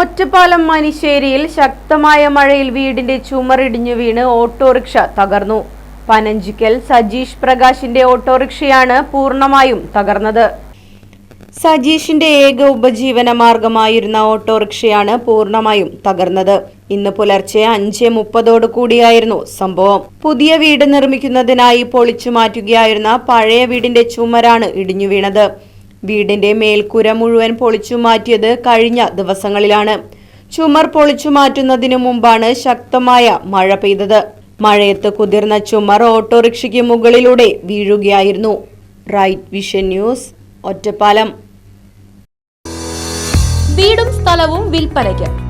Ottapalam മനിശ്ശേരിയിൽ ശക്തമായ മഴയിൽ വീടിന്റെ ചുമറിടിഞ്ഞു വീണ് ഓട്ടോറിക്ഷ തകർന്നു. പനഞ്ചിക്കൽ സജീഷ് പ്രകാശിന്റെ ഓട്ടോറിക്ഷയാണ് പൂർണമായും തകർന്നത്. സജീഷിന്റെ ഏക ഉപജീവന മാർഗമായിരുന്ന ഓട്ടോറിക്ഷയാണ് പൂർണമായും തകർന്നത്. ഇന്ന് പുലർച്ചെ അഞ്ച് മുപ്പതോടു കൂടിയായിരുന്നു സംഭവം. പുതിയ വീട് നിർമ്മിക്കുന്നതിനായി പൊളിച്ചു മാറ്റുകയായിരുന്ന പഴയ വീടിന്റെ ചുമരാണ് ഇടിഞ്ഞു വീണത്. വീടിന്റെ മേൽക്കൂര മുഴുവൻ പൊളിച്ചു മാറ്റിയത് കഴിഞ്ഞ ദിവസങ്ങളിലാണ്. ചുമർ പൊളിച്ചു മാറ്റുന്നതിനു മുമ്പാണ് ശക്തമായ മഴ പെയ്തത്. മഴയത്ത് കുതിർന്ന ചുമർ ഓട്ടോറിക്ഷയ്ക്ക് മുകളിലൂടെ വീഴുകയായിരുന്നു. Right vision news Ottapalam. വീടും സ്ഥലവും വിൽപ്പനയ്ക്ക്.